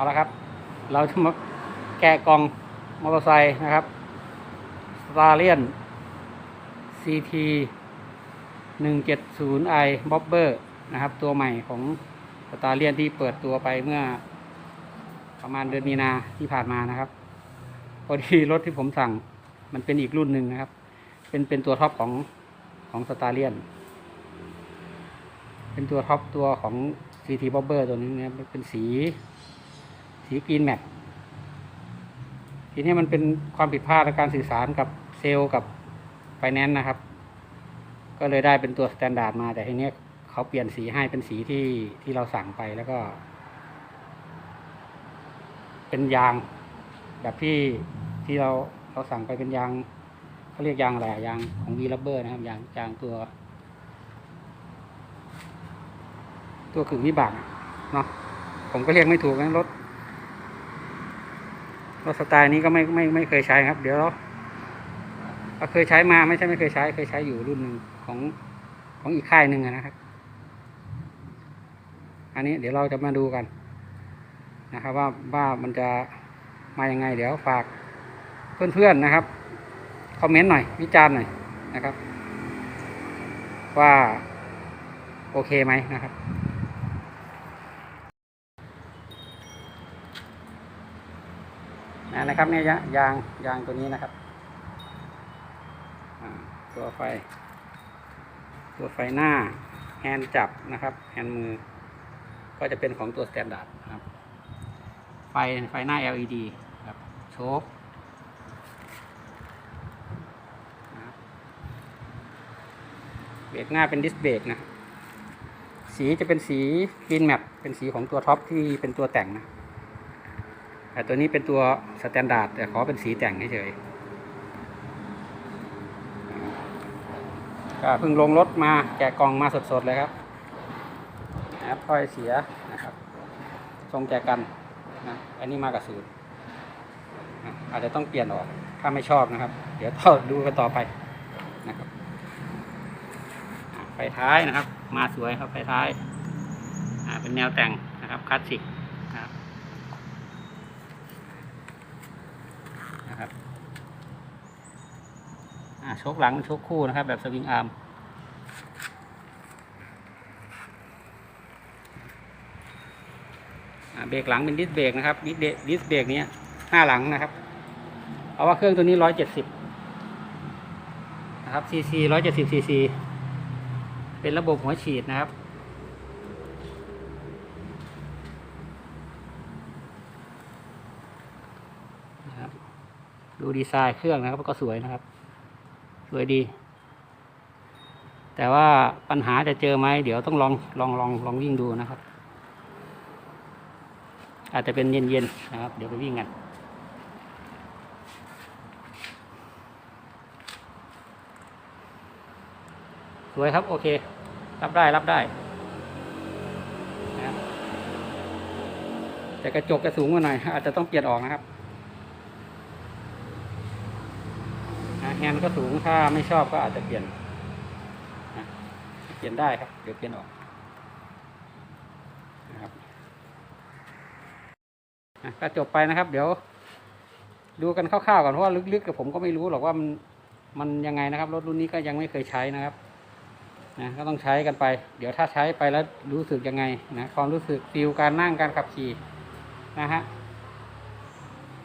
เอาละครับ เราจะมาแกะกล่องมอเตอร์ไซค์นะครับ s t a r l i o n CT 170i Bobber นะครับ ตัวใหม่ของ s t a r l i o n ที่เปิดตัวไปเมื่อประมาณเดือนมีนาที่ผ่านมานะครับ พอดีรถที่ผมสั่งมันเป็นอีกรุ่นหนึ่งนะครับ เป็นเป็นตัวท็อปของของสตาเลียน เป็นตัวท็อปตัวของ CT Bobber ตัวนี้นะครับเป็นสี สีกรีนแมททีนี้มันเป็นความผิดพลาดในการสื่อสารกับเซลล์กับไฟแนนซ์นะครับ ก็เลยได้เป็นตัวสแตนดาร์ดมา แต่ทีนี้เขาเปลี่ยนสีให้เป็นสีที่ที่เราสั่งไปแล้วก็ เป็นยาง แบบที่ที่เราเราสั่งไปเป็นยางเขาเรียกยางอะไรยางของวีลับเบอร์นะครับยางยางตัว ตัวขึงวิบากเนาะผมก็เรียกไม่ถูกนะรถ รถสไตล์นี้ก็ไม่ไม่ไม่เคยใช้ครับ เดี๋ยวเราเคยใช้มาไม่ใช่ไม่เคยใช้เคยใช้อยู่รุ่นหนึ่งของของอีกค่ายหนึ่งนะครับ อันนี้เดี๋ยวเราจะมาดูกันนะครับ ว่าว่ามันจะมายังไง เดี๋ยวฝากเพื่อนๆนะครับคอมเมนต์หน่อยวิจารณ์หน่อยนะครับ ว่าโอเคไหมนะครับ นะครับเนี่ยยางยางตัวนี้นะครับตัวไฟ ตัวไฟหน้าแฮนด์จับนะครับแฮนด์มือ ก็จะเป็นของตัวสแตนดาร์ดนครับ ไฟไฟหน้า LED ครับโชคเบรกหน้าเป็นดิสเบรกนะ สีจะเป็นสีกรีนแมปเป็นสีของตัวท็อปที่เป็นตัวแต่งนะ แต่ตัวนี้เป็นตัวสแตนดาร์ดแต่ขอเป็นสีแต่งเฉยๆก็เพิ่งลงรถมาแกะกล่องมาสดๆเลยครับนะครับค่อยเสียนะครับทรงแจกันนะอันนี้มากับสูตรอาจจะต้องเปลี่ยนออกถ้าไม่ชอบนะครับ เดี๋ยวต่อดูกันต่อไปนะครับไฟท้ายนะครับ มาสวยครับไฟท้ายเป็นแนวแต่งนะครับคลาสสิกนะครับนะครับ อ่าชกหลังชกคู่นะครับ แบบสวิงอาร์มเบรกหลังเป็นดิสเบรกนะครับดิสเบรกดิสเบรกเนี้ยหน้าหลังนะครับ เอาว่าเครื่องตัวนี้ร้อยเจ็ดสิบนะครับซีซีร้อยเจ็ดสิบซีซีเป็นระบบหัวฉีดนะครับดูดีไซน์เครื่องนะครับก็สวยนะครับ สวยดี แต่ว่าปัญหาจะเจอไหมเดี๋ยวต้องลองลองลองลองวิ่งดูนะครับ อาจจะเป็นเย็นๆนะครับ เดี๋ยวไปวิ่งกันสวยครับ โอเค รับได้รับได้แต่กระจกจะสูงกว่าหน่อยอาจจะต้องเปลี่ยนออกนะครับนะ แฮนก็สูงถ้าไม่ชอบก็อาจจะเปลี่ยนเปลี่ยนได้ครับ เดี๋ยวเปลี่ยนออกนะครับอะก็จบไปนะครับ เดี๋ยว ดูกันคร่าวๆก่อนเพราะว่าลึกๆกับผมก็ไม่รู้หรอกว่ามันมันยังไงนะครับ รถรุ่นนี้ก็ยังไม่เคยใช้นะครับนะก็ต้องใช้กันไป เดี๋ยวถ้าใช้ไปแล้วรู้สึกยังไงนะความรู้สึกฟิลการนั่งการขับขี่นะฮะ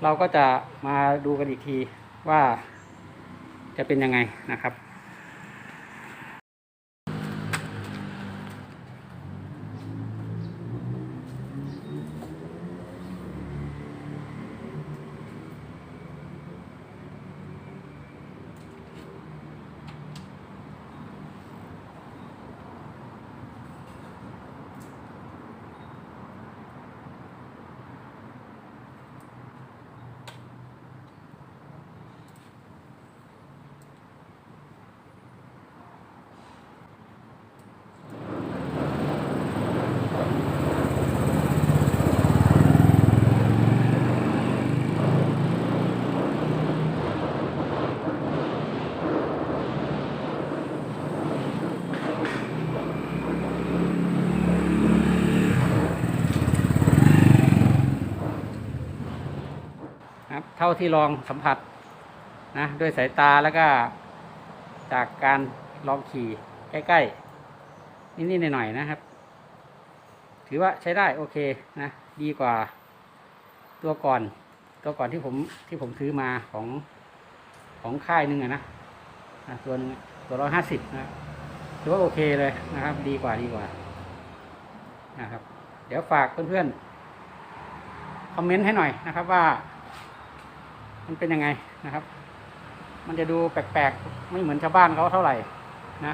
เราก็จะมาดูกันอีกทีว่า จะเป็นยังไงนะครับ เท่าที่ลองสัมผัสนะด้วยสายตาแล้วก็จากการลองขี่ใกล้ๆนิดๆหน่อยๆนะครับ ถือว่าใช้ได้โอเคนะดีกว่าตัวก่อน ตัวก่อนที่ผมที่ผมซื้อมาของของค่ายหนึ่งอะนะนะตัวนึงตัวร้อยห้าสิบนะถือว่าโอเคเลยนะครับ ดีกว่าดีกว่านะครับ เดี๋ยวฝากเพื่อนๆคอมเมนต์ให้หน่อยนะครับว่า มันเป็นยังไงนะครับ มันจะดูแปลกๆ ไม่เหมือนชาวบ้านเขาเท่าไหร่นะ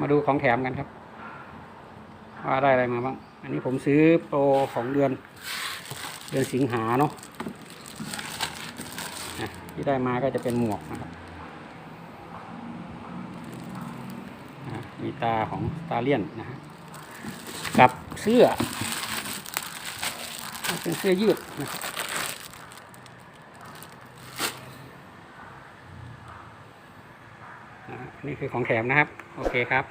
มาดูของแถมกันครับ ว่าได้อะไรมาบ้าง อันนี้ผมซื้อโปรของเดือน เดือนสิงหาเนาะที่ได้มาก็จะเป็นหมวกนะครับมีตาของตาเลียนนะฮะกับเสื้อ เป็นเสื้อยืดนะครับนี่คือของแถมนะครับ โอเคครับ